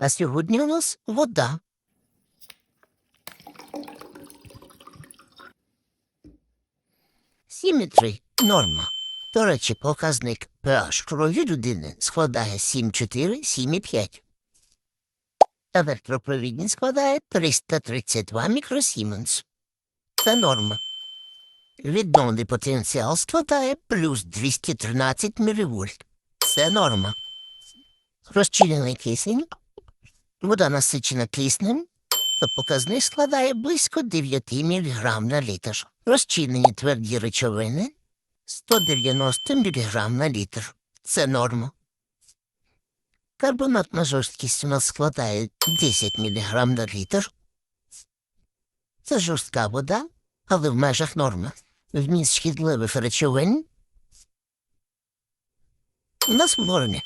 А сьогодні у нас вода. Сіметри норма. До речі, показник pH крові людини складає 7,4, 7,5. Електропровідність складає 332 мікросіменс. Це норма. Відновний потенціал складає плюс 213 мВ. Це норма. Розчинений кисень. Вода насичена киснем, то показник складає близько 9 мг на літр. Розчинені тверді речовини 190 мг на літр. Це норма. Карбонатна жорсткість у нас складає 10 мг на літр. Це жорстка вода, але в межах норми. Вміст шкідливих речовин у нас в нормі.